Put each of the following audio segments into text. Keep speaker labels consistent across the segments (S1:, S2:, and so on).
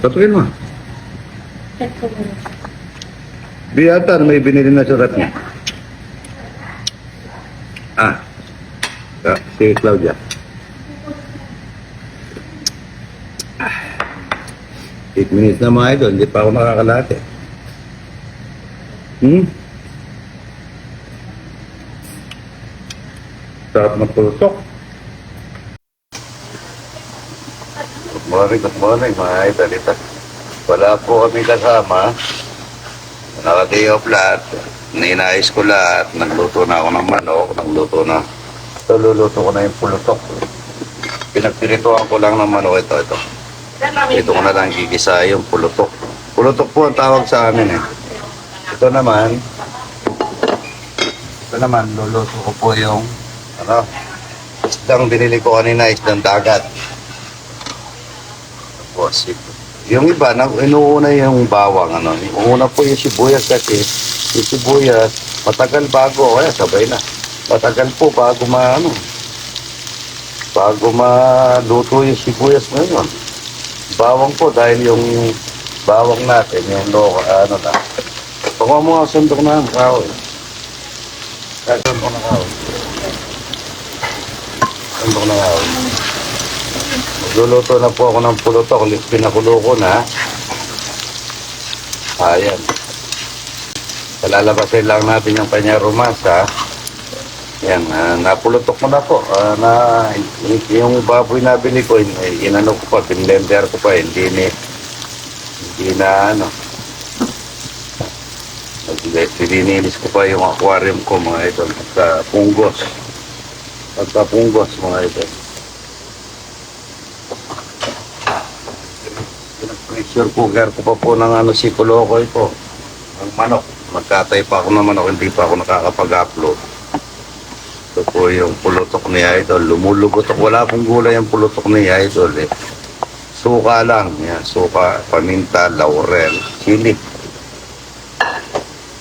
S1: Patukin mo.
S2: Ko muna.
S1: Biyata, may binili na surat niya. Ah. Ah, si Claudia. Ah. Eight minutes na mga idol, hindi pa ako nakakalate. Hmm? Sarap ng Good morning, good morning mga idol. Ito. Wala po kami kasama. Naka-day off lahat. Ninayos ko lahat. Nagluto na ako ng manok. Nagluto na. Ito, luluto ko na yung pulutok. Pinagpirituan ko lang ng manok ito. Ito. Ito ko na lang gigisa yung pulutok. Pulutok po ang tawag sa amin eh. Ito naman, ito naman, luluto ko po yung, ano, isdang binili ko kanina, isdang dagat. Ito. Yung iba, na, inuuna yung bawang, ano. Yung po yung sibuyas kasi, yung sibuyas, matagal bago, kaya sabay na. Matagal po bago ma, ano, bago maluto yung sibuyas ngayon. Bawang po, dahil yung bawang natin, yung loka, ano na. Pakuha mo nga sundok na ang kahoy. Sundok na kahoy. Sundok na kahoy. Magluluto na po ako ng pulutok. Pinakulo ko na. Ayan. Palalabasin lang natin yung kanya rumasa. Yan, ah, napulutok mo na po. Ah, na, yung baboy na bili ko, in, inano ko pa, pinlender ko pa, hindi ni, hindi na ano. Nilinilis ko pa yung aquarium ko mga ito, sa punggos. Pagka punggos mga ito. Pinag-pressure cooker ko pa po ng ano si Kuloko ito. Ang manok. Magkatay pa ako ng manok, hindi pa ako nakakapag-upload. Ito po yung pulutok ni Idol. Lumulugotok. Wala pong gulay yung pulutok ni Idol eh. Suka lang. Yan, suka, paminta, laurel, chili.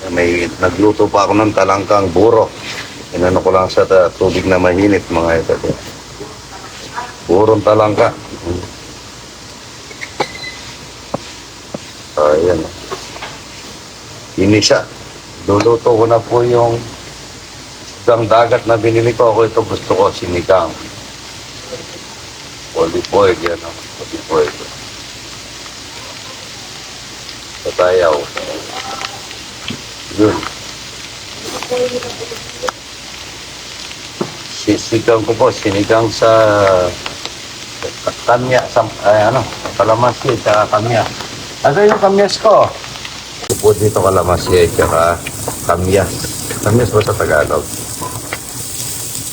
S1: May nagluto pa ako ng talangkang buro. Inano ko lang sa tubig na mahinit mga ito. Burong talangka. Ayan. Inisa. Luluto ko na po yung isang dagat na binili ko. Ako ito gusto ko, sinigang. Olive oil, yan o. Olive oil. Tatayaw. Yun. Sisigang ko po, sinigang sa kamya, sa, ay, ano, kalamansi, sa kamya. Ano yung kamyas ko? Po dito kalamansi, tsaka kamyas. Kamyas ba sa Tagalog?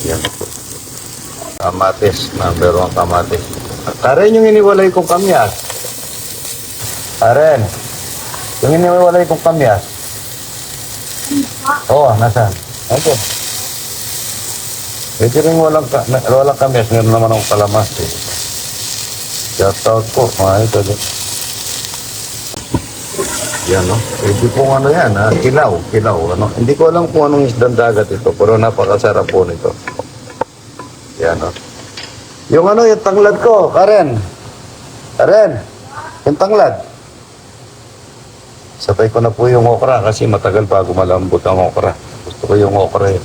S1: Yan po. Kamatis, number one kamatis. Karen yung iniwalay kong kamyas. Karen, yung iniwalay kong kamyas. Oo, oh, nasaan? Ito. Ito rin walang, ka, walang kamyas, meron naman akong kalamansi. Shoutout po, mga ito. Yan, no? Pwede pong ano yan, ha? Kilaw, kilaw, ano? Hindi ko alam kung anong isdang dagat ito, pero napakasarap po nito. Yan, no? Yung ano, yung tanglad ko, Karen. Karen, yung tanglad. Sabay ko na po yung okra kasi matagal bago malambot ang okra. Gusto ko yung okra yun.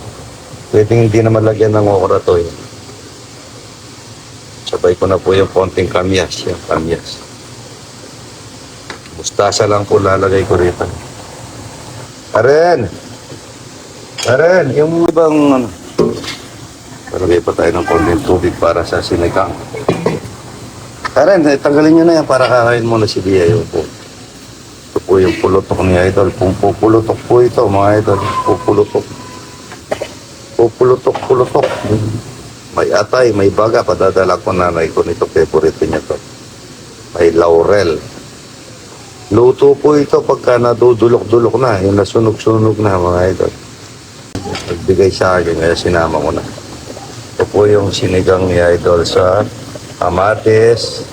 S1: Pwedeng hindi na malagyan ng okra to eh. Sabay ko na po yung konting kamyas, yung kamyas. Mustasa lang po lalagay ko rito. Karen! Karen, yung ibang ano, Palagay pa tayo ng konting tubig para sa sinigang. Karen, eh, tanggalin nyo na yan para kakain mo na si Bia yung po. Ito po yung pulutok ni Idol. Pupulutok po ito mga Idol. Pupulutok. Pupulutok, pulutok. May atay, may baga. Padadala ko nanay ko nito. Favorite niya to. May laurel. Luto po ito pagka nadudulok-dulok na. Yung nasunog-sunog na mga Idol. Nagbigay sa akin kaya sinama ko na. Ito po yung sinigang ni Idol sa kamatis,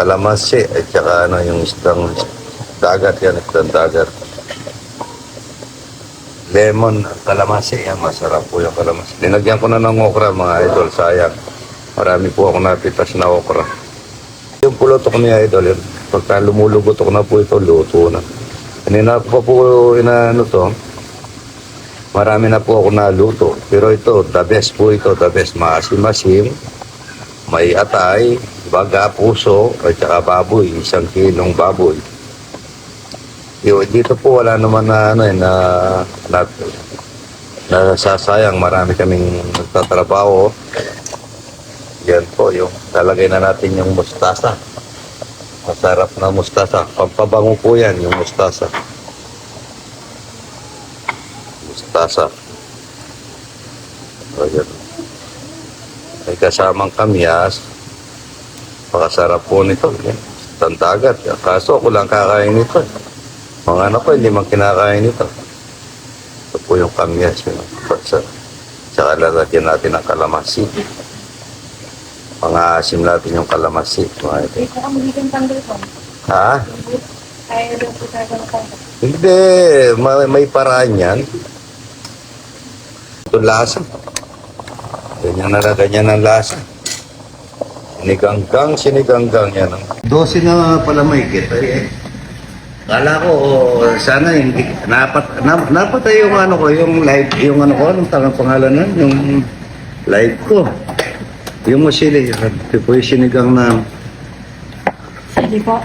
S1: kalamansi, at saka ano, yung isdang dagat yan, isdang dagat. Lemon, kalamansi, yan, masarap po yung kalamansi. Linagyan ko na ng okra mga idol, sayang. Marami po ako napitas na okra. Yung pulutok ni Idol, yun, pagka lumulugotok na po ito, luto na. Kanina pa po inaano to, marami na po ako naluto. Pero ito, the best po ito, the best. Maasim-asim, may atay, baga, puso, at saka baboy, isang kilong baboy. Yo, dito po wala naman na ano eh, na, na nasasayang marami kaming nagtatrabaho. Yan po, yung lalagay na natin yung mustasa. Masarap na mustasa. Pampabango po yan, yung mustasa. Mustasa. O, yan. May kasamang kamyas. Pakasarap po nito. Tantagat. Kaso ako lang kakain nito. Mga anak ko, hindi man kinakain ito. Ito po yung kamyas. Tsaka lalagyan natin ng kalamansi. Mga asim natin yung kalamansi. Mga ito.
S2: Wait, baka magiging tanggal ko.
S1: Ha? Hindi. May, may paraan yan. Ito lasa. Ganyan na ganyan ang lasa. Siniganggang, siniganggang yan. 12 na pala may kita eh. Kala ko, sana hindi, napat, na, napatay yung ano ko, yung live, yung ano ko, anong tangang pangalan nun, yung live ko. Yung masili, ito po yung sinigang na
S2: Sige po.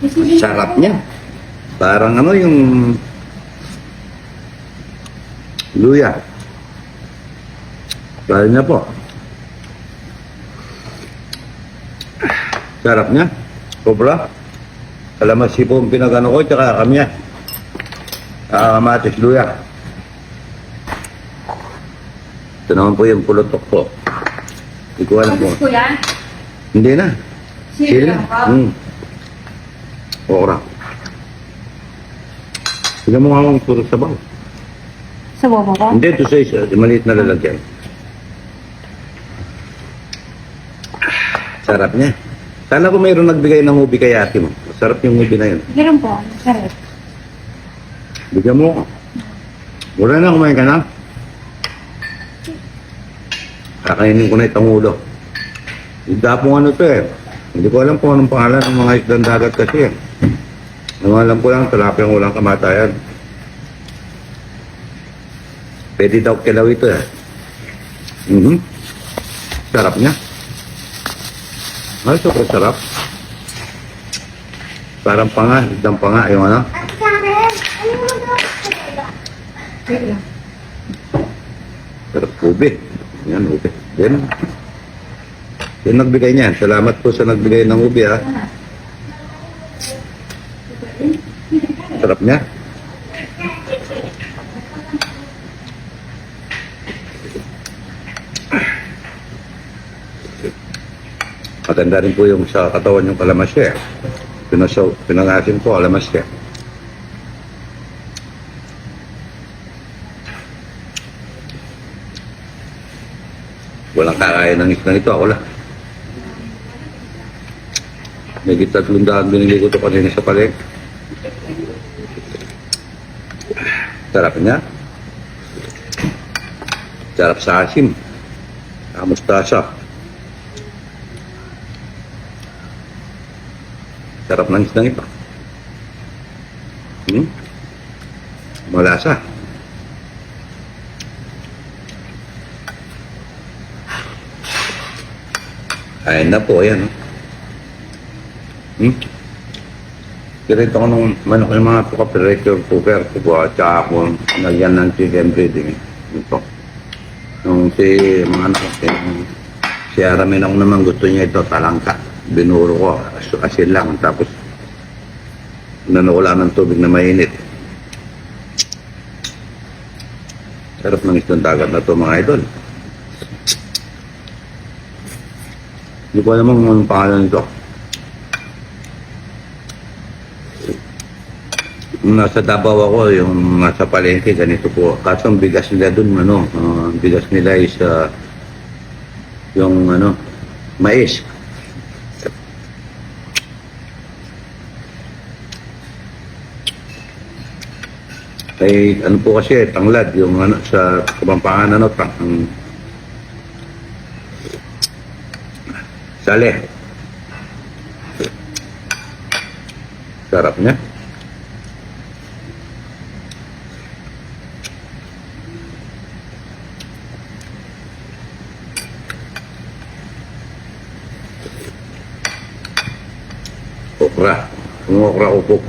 S2: Sige.
S1: sarap niya. Parang ano yung luya. Parang niya po. Sarap niya. Sobra. Kalamansi po ang pinagano ko, tsaka kamya. Ah, kamatis luya. Ito naman po yung pulutok po. Hindi ko alam po.
S2: Ko yan.
S1: Hindi na.
S2: Sige
S1: Sili
S2: lang
S1: na. Hmm. Okra. Tignan mo nga ang puro sabaw.
S2: Sa bobo ko?
S1: Hindi, ito sa isa. Maliit na lalagyan. Sarap niya. Sana ko mayroon nagbigay ng ubi kay ate mo. Masarap yung ubi na yun.
S2: Meron po. Sarap.
S1: Bigyan mo. Mura na, kumain ka na. Kakainin ko na itong ulo. Igdapong ano to eh. Hindi ko alam kung anong pangalan ng mga isdang dagat kasi eh. Ang alam ko lang, tilapia ng walang kamatayan. Pwede daw kilaw ito eh. Mhm. Sarap niya. Ay, sobrang sarap. Parang panga, isdang panga, yung ano.
S2: Lang.
S1: Sarap ube. Yan, ube. Yan. Yan nagbigay niyan. Salamat po sa nagbigay ng ube, ha. Sarap niya. Maganda rin po yung sa katawan yung kalamasya. eh. Pinasaw, pinangasin ko kalamasya. Kakain ng isla nito. Ako lang. May tatlong daan binili ko ito kanina sa paleng. Sarap niya. Sarap sa asim. Sa mustasa. Sarap ng islang ito. Hmm? Malasa. Ayun na po, ayan. oh. Hmm? Kirito ko nung manok yung mga tuka pressure cooker ko po at saka ako nagyan ng chicken breeding. Ito. Nung si mga anak ko, si, si Aramin ako naman gusto niya ito, talangka. Binuro ko, as- asin lang. Tapos, nanawala ng tubig na mainit. Sarap ng isang dagat na to mga idol. Hindi ko alam kung anong pangalan nito. Nung nasa Davao ako, yung nasa palengke, ganito po. Kaso ang bigas nila dun, ano, ah, ang bigas nila is ah, yung ano, mais. Kay ano po kasi, tanglad, yung ano, sa Kapampangan, ano, tang, Saleh. Sarap niya. Okra. Yung okra upo.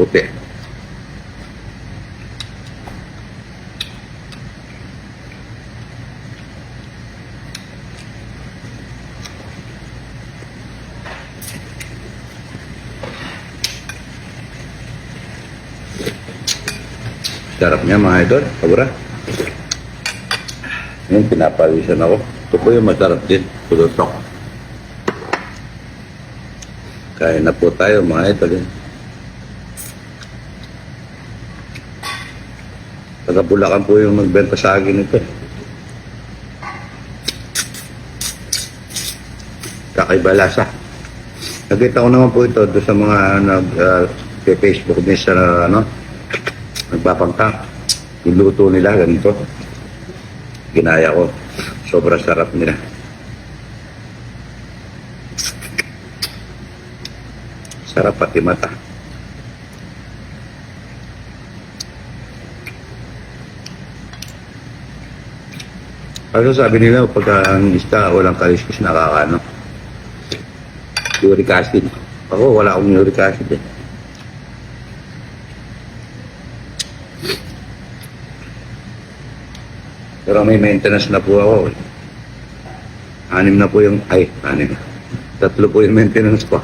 S1: Sarap niya mga idol. Kabura. Ngayon, pinapawisan ako. Ito po yung masarap din. Tulutok. Kaya na po tayo mga idol. eh. Taga po yung nagbenta sa akin ito. Kakaiba lasa. Nakita ko naman po ito doon sa mga nag uh, Facebook din sa ano, nagpapangka. Yung nila ganito. Ginaya ko. Sobrang sarap nila. Sarap pati mata. Ano sabi nila, pagka ang isda, walang kaliskis, nakakano. Uric acid. Ako, wala akong uric acid eh. Pero may maintenance na po ako. Anim na po yung, ay, anim. Tatlo po yung maintenance ko.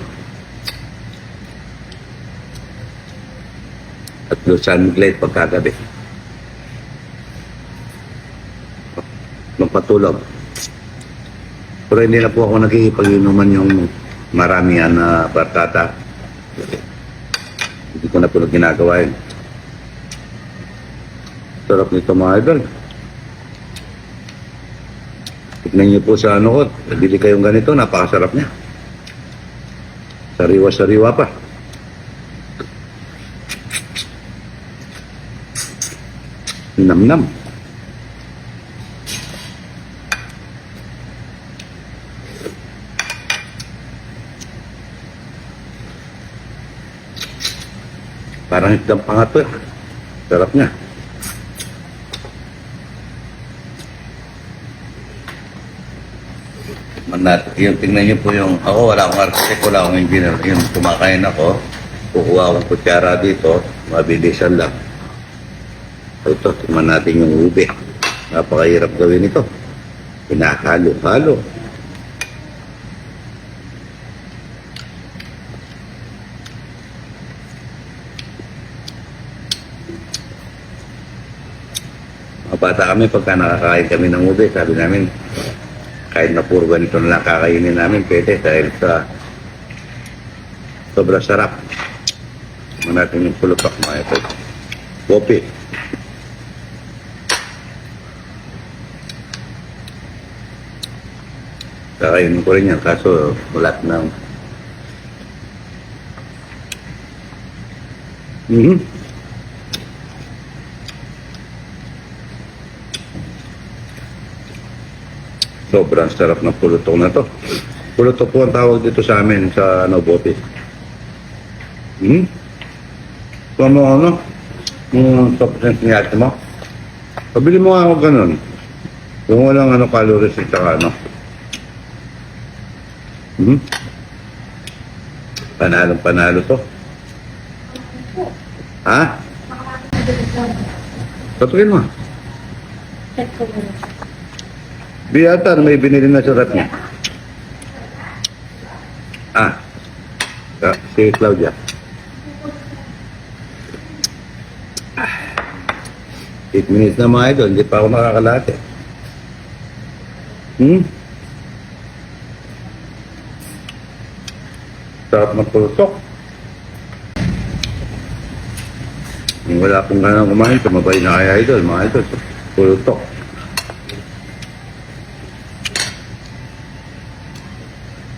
S1: Tatlo sunlight pagkagabi. Magpatulog. Pero hindi na po ako nakikipag-inuman yung maramihan na barkata. Hindi ko na po ginagawa yun. Sarap nito mga idol. Tignan niyo po sa ano ko, bili kayong ganito, napakasarap niya. Sariwa-sariwa pa. Nam-nam. Parang itang pangato. eh. Sarap niya. Manat, yung tingnan niyo po yung, ako wala akong architect, wala akong engineer. Yung kumakain ako, kukuha akong kutsara dito, mabilisan lang. Ito, tingnan natin yung ube. Napakahirap gawin ito. Pinahalo-halo. Mga bata kami, pagka nakakain kami ng ube, sabi namin, kahit na puro ganito na lang kakainin namin, pwede dahil sa sobrang sarap. Tingnan natin yung pulupak mga ito. Kopi. Kakainin ko rin yan, kaso wala na. Mhm. Sobrang sarap ng pulutok na to. Pulutok po ang tawag dito sa amin sa ano, bote. Hmm? Kung ano? Yung top cent ni ate mo? Pabili mo nga ako ganun. Kung walang ano, calories at saka ano. Hmm? Panalong panalo to. Ha? Patukin mo.
S2: Check ko muna.
S1: Biyata, may binili na surat niya. Ah. Ah, si Claudia. Ah. Eight minutes na mga idol, hindi pa ako nakakalate. Hmm? Sarap ng pulutok. Kung wala pong ganang kumain, tumabay na kaya idol, mga idol. Pulutok.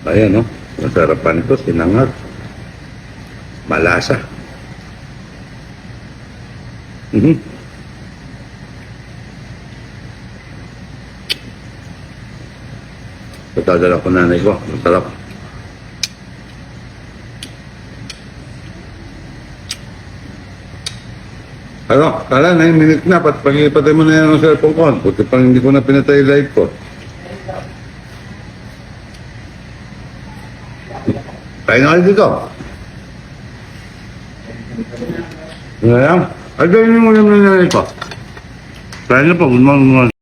S1: Ayan, no? Masarapan ito, sinangag. Malasa. Mhm. Patadala ko nanay ko. Masarap. Ano, kala 9 minutes na, pat pagipatay mo na yan ang cellphone ko. Buti pang hindi ko na pinatay live ko. Kayo dito. Ano yan? Ay, gawin mo muna na ito. Tayo na po, good morning.